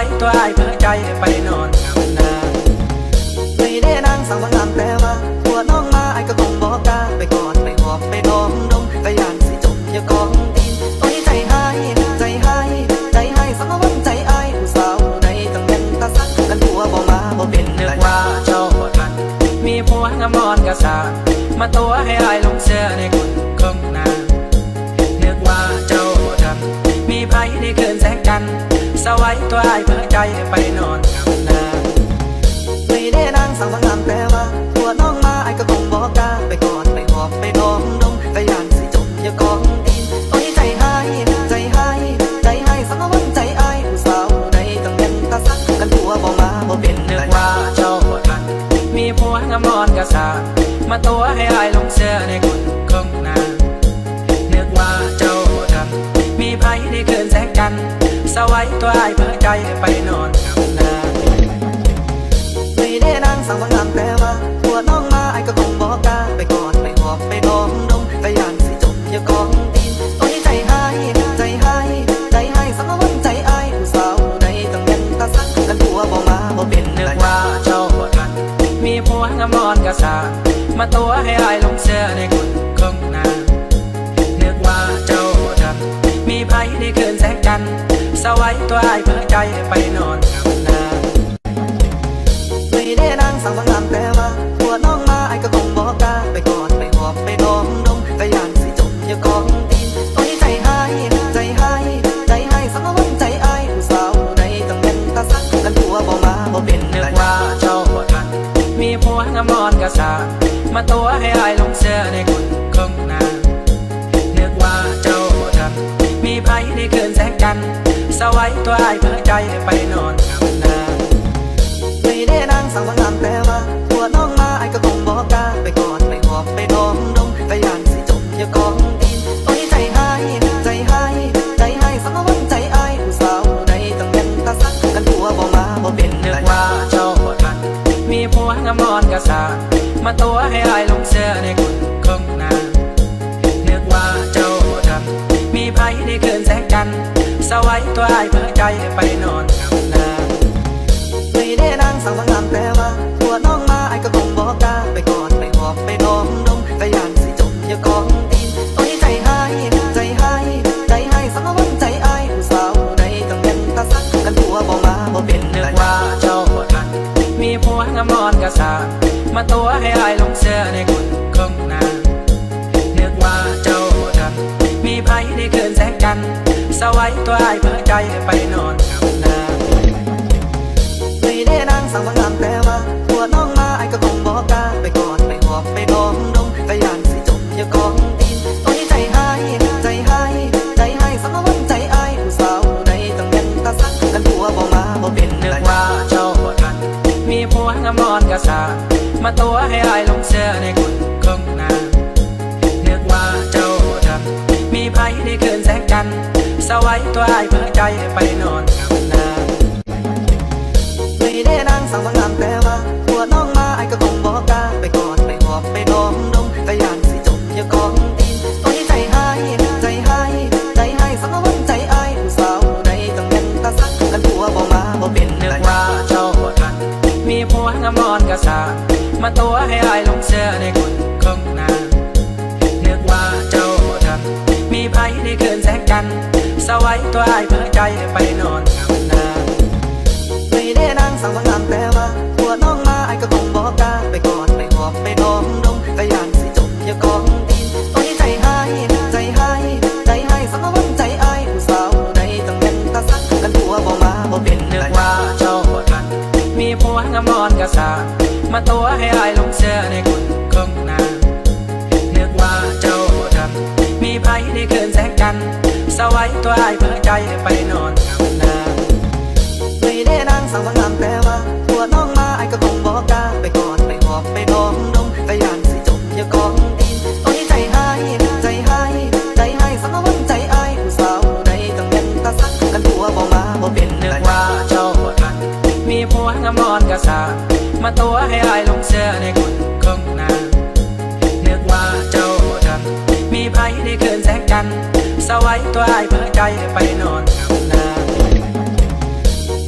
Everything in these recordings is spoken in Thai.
สวัยตัวไอ้เพื่อใจไปนอนกำนาไม่ได้นั่งสาวงามแต่ ตัวอายเพื่อใจไปนอนกำนาไม่ได้นางสาวงามแต่ว่าตัวน้องมาไอ้ก็คงบอกกาไปกอดไปหอบไปดอมดมแต่ยานสิจมอย่ากองตีนโอ้ใจให้ใจให้ใจให้สมวันใจไอ้ผู้สาวใดต้องเป็นตาสักกันผัวบ่มาบ่เป็นนึเนื้อกว่าเจ้าทันมีผัวงามอนกระสามาตัวให้อายลงเสื้อ สวัยตัวอายเพื่อใจไปน สวัยตัวอายเพื่อใจไปนอน ไว้ตัวไอ้เพื่อใจไปนอนกำ สวัยตัวอายเพื่อใจไปนอน สวัยตัวไอายเพื่อใจไปนอนกำนาไม่ได้นางสาวงามแต่ว่าตัวน้องมาไอ้ก็คงบอกกาไปกอดไปหอบไปดอมดมแต่ยานสิจมอย่ากองตีนโอ้ใจให้ใจให้ใจให้สมวันใจไอ้ผู้สาวใดต้องเป็นตาสักกันผัวบ่มาบ่เป็นนึเนื้กอว่าเจ้าทันมีผัวงามอนกระสามาตัวให้ไอายลงเสื้อในกุนคงนานึกว่าเจ้าทันมีภัยในคืนแสงกัน สวัยตัวอายเพื่อใจไปนอนกำนานไม่ได้นางสาวงามแต่ว่าตัวน้องมาไอ้ก็คงบอกกาไปกอดไปหอบไปดอมดมแต่ยานสิจมอย่ากองตีนโอ้ใจให้ใจให้ใจให้สมวันใจไอ้ายผู้สาวใดต้องเป็นตาสักกันผัวบ่มาบ่เป็นนึกอว่าเจ้าทันมีผัวงามอนกระสามาตัวให้อายลงเสื้อใน วัยตัวอายเพื่อใจไปนอนกำนาไม่ได้นางสาวงามแต่ว่าตัวน้องมาไอ้ก็คงบอกกาไปกอดไปหอบไปดอมดมแต่ยานสิจมอย่ากองตีนโอ้ใจให้ใจให้ใจให้สมวันใจไอ้ผู้สาวใดต้องเป็นตาสักกันผัวบ่มาบ่เป็นเนื้นึอกว่าเจ้าทันมีผัวงามอนกระสามาตัวให้อายลงเสื้อในกุนคง ว้ตัวไอ้เพื่อใจไปนอนกับนาไม่ได้นางสั่งสังงามแต่ว่าตัวน้องมาไอ้ก็คงบอกกาไปกอดไปหอบไปดองดมไปยางสิจมอย่ากองดินตอนนี้ใจหายใจหายใจหายสางวันใจไอ้ผู้สาวในต้องเป็นตาสักกันตัวบอมาบอเป็นเนื้อว่าเจ้าอันมีผัวงามอนกระสามาตัวให้ไอ้ลงเสื้อในคนคงนาเนื้อว่าเจ้าดันมีไพ่ได้เกินแสงกัน สวัยตัวไอ้เพื่อใจไปนอนกับนา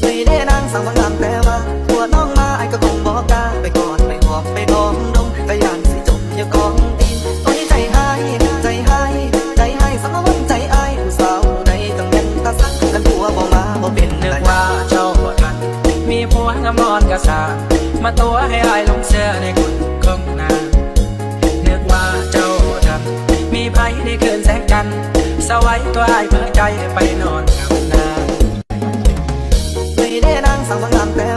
ไม่ได้นั่งสั่งสังแต่มาปวดน้องมาไอ้ก็คงบอกกาไปกอดไปหอบไปดอมดมแต่ยังสิจบเยี่ยกองตีนตัวนี้ใจหายใจหายใจหายสั่งวันใจไอ้ผู้สาวในต้องเงินตาสักกันตัวบอกมาบอกเป็นนึกว่าเจ้าบ่ทันมีผัวงามอนกะสามาตัวให้ไอ้ลงเสื้อใน เอไว้ตัวไอ้เมื่อใจไปนอนกับนางไม่ได้นั่งสังสรรค์แต่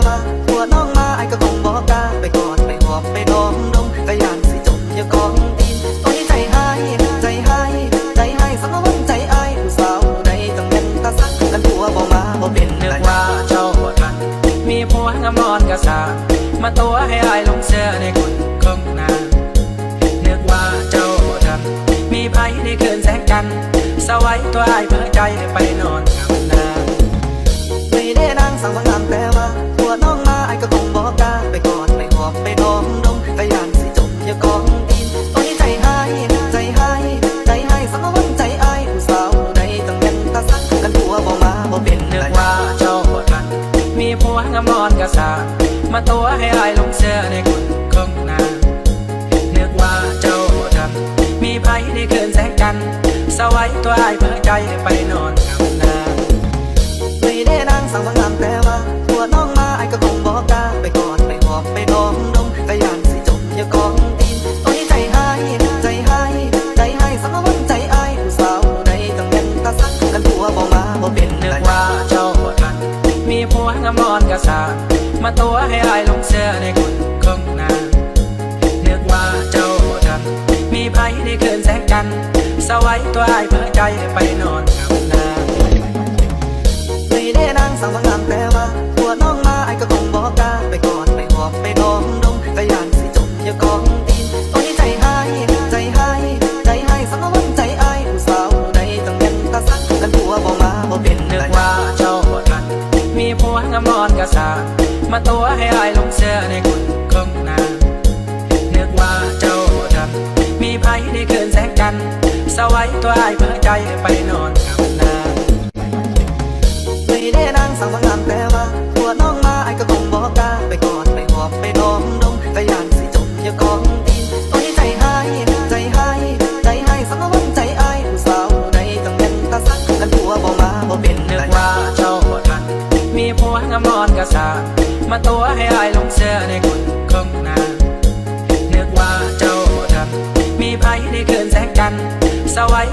มาตัวให้อายลงเสื้อในกุ่นองนาเนึกว่าเจ้าทำมีภัยในคืนแสงกัน สวายตัวอายเพื่อใจไปนอน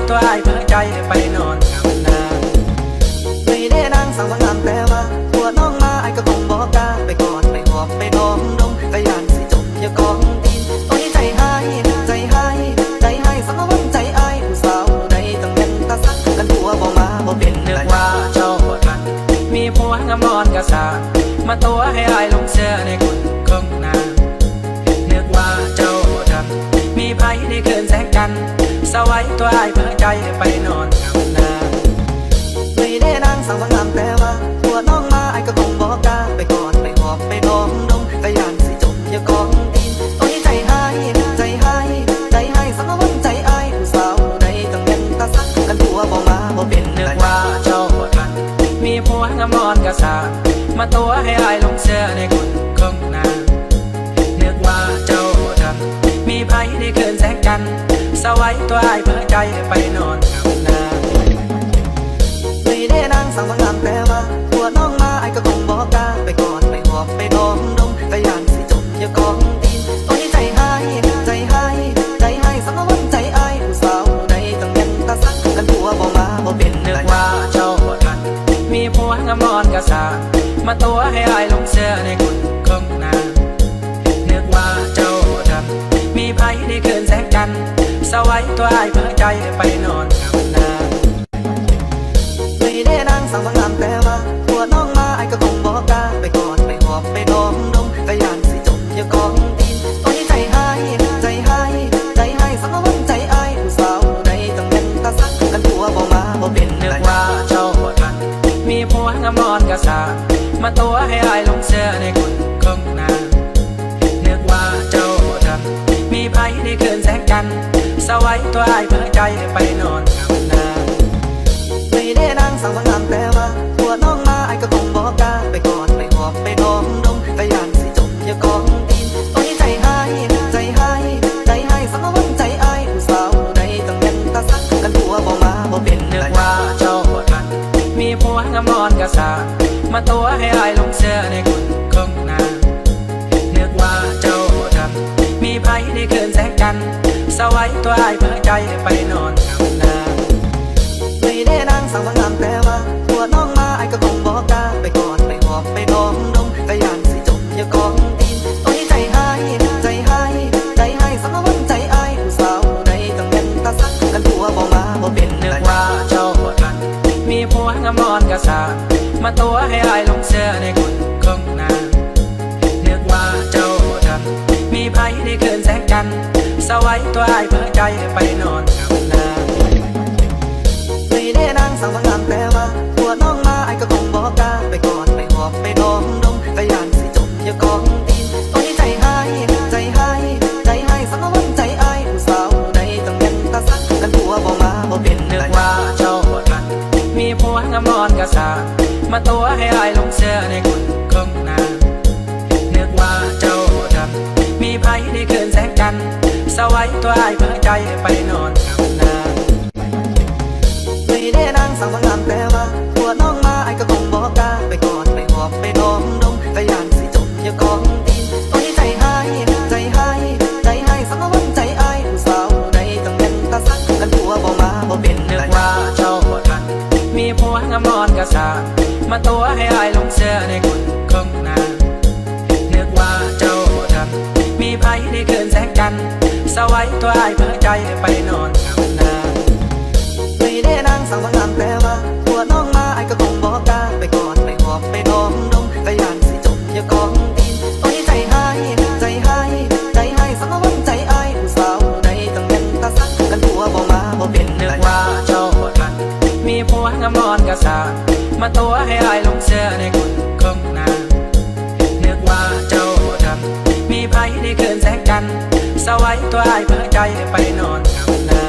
ตัวไอ้เมื่อใจไปนอน ตัวไอ้เพื่อใจไปนอนกับนาไม่ได้นั่งสั่งสังงานแต่มาตัวน้องมาไอ้ก็คงบอกตาไปกอดไปหอบไปดองดมก็ยางสิจบอย่ากองตีนตัวนี้ใจหายใจหายใจหายสังวันใจไอ้ผู้สาวในต้องเงินตาสักกันตัวบ่มาบ่เป็นนึกว่าเจ้าบ่ทันมีผัวงามอนกระสามาตัวให้ไอ้ลงเสื้อใน ว้ตัวไอ้เพื่อใจไปนอนกับนาไม่ได้นั่งสาวงามแต่ว่าตัวน้องมาไอ้ก็ต้องบอกกาไปกอดไปหอบไปดอมดมกระยานสิจมอย่ากองตีนตอนนี้ใจหายใจหายใจหายสางวันใจไอ้สาวในต้องเป็นตาสักกันตัวบอกมาบอกเป็นเนื้อว่าเจ้าหัวทันมีผัวงามนอนกระสามาตัวให้ ตัวไอ้เมื่อใจไป ไปนอนกับนาไม่ได้นางสาวงามแต่ว่าตัวน้องมาไอ้ก็คงบอกกาไปกอดไปหอบไปดมดมก็ยานสิจบอย่ากองตีนตอนนี้ใจหายใจหายใจหายสมวันใจอายผู้สาวใดต้องเป็นตาสักกันผัวบ่มาบ่เป็นเนื้อว่าเจ้าบ่ทันมีผัวงามนอนกะสามาตัวให้อายลงเสื้อในกุนคงนาเนึกว่าเจ้าบ่ทันมีไผในคืนแสงกันทร์สวัยตัวไอายเผลอใจไปนอน สาวงามแต่ว่าตัวน้องมาไอ้ก็คงบอกกล้าไปกอดไปหอบไปดมดมก็ยานสิจบอย่ากองตีนตอนนี้ใจหายใจหายใจหายสมวันใจอายผู้สาวใดต้องเป็นตาสักกันผัวบ่มาบ่เป็นนึเนื้กอว่าเจ้าบ่ทันมีผัวงามนอนกระสามาตัวให้อายลงเสื้อในกุนคงนานึกว่าเจ้าบ่ทันมีไผในคืนแสงกันทร์สวัยตัวอายเผลอใจไปนอนกับนา สาวงามแต่ว่าตัวน้องมาไอ้ก็คงบอกกาไปกอดไปหอบไปดมดมก็ยานสิจบอย่ากองตีนตอนนี้ใจหายใจหายใจหายสมวันใจอายผู้สาวใดต้องเป็นตาสักกันผัวบ่มาบ่เป็นเนื้อว่าเจ้าบ่ทันมีผัวงามนอนกะสามาตัวให้อายลงเสื้อในกุนคงนานึกว่าเจ้าบ่ทันมีไผในคืนแสงกันทร์สวัยตัวอายเผลอใจไปนอน ตัวไอ้เพื่อใจไปนอนภาวนา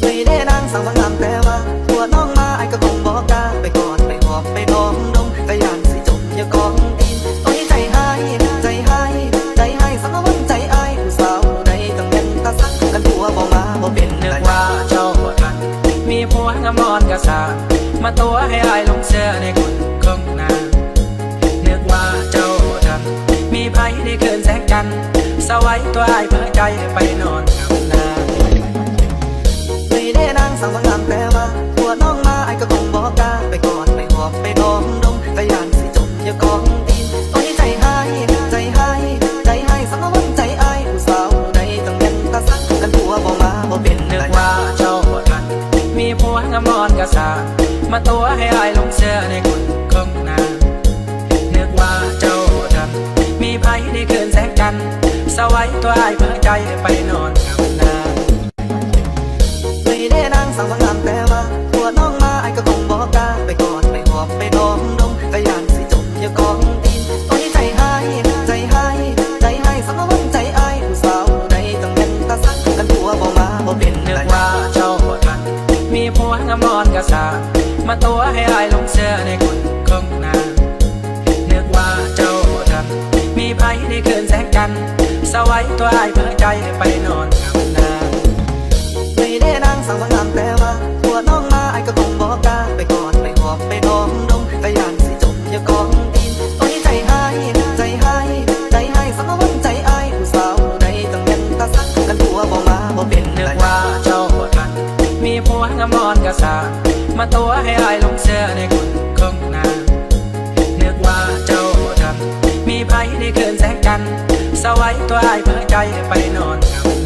ไม่ได้นั่งสังสัง สวัยตัวอายเผลอใจไปนอนกับนาไม่ได้นางสาวงามแต่ว่าตัวน้องมาไอ้ก็คงบอกกาไปกอดไปหอบไปดมดมก็ยานสิจบอย่ากองตีนตอนนี้ใจหายใจหายใจหายสมวันใจอายผู้สาวใดต้องเป็นตาสักกันผัวบ่มาบ่เป็นเนื้อว่าเจ้าบ่ทันมีผัวงามอนกะสามาตัวให้อายลงเสื้อในกุนคงนาเนึกว่าเจ้าบ่ทันมีไผในคืนแสงกันทร์ สวัยตัวไอายเผลอใจไปนอนกับนาไม่ได้นางสาวงามแต่ว่าตัวน้องมาไอ้ก็คงบอกกาไปกอดไปหอบไปดมดมก็ยานสิจบอย่ากองตีนตอนนี้ใจหายใจหายใจหายสมวันใจไอายผู้สาวใดต้องเป็นตาสักกันผัวบ่มาบ่เป็นนึเนื้กอว่าเจ้าบ่ทันมีผัวงามนอนกะสามาตัวให้ไอายลงเสื้อในกุนคน สวัยตัวไอายเผลอใจไปนอนกับนาไม่ได้นางสาวงามแต่ว่าตัวน้องมาไอ้ก็คงบอกกาไปกอดไปหอบไปดมดมก็ยานสิจบอย่ากองตีนตอนนี้ใจหายใจหายใจหายสมวันใจไอายผู้สาวใดต้องเป็นตาสักกันผัวบ่มาบ่เป็นเนื้อว่าเจ้าบ่ทันมีผัวงามนอนกะสามาตัวให้อายลง สวัยตัวไอ้เมื่อใจไปนอนกับ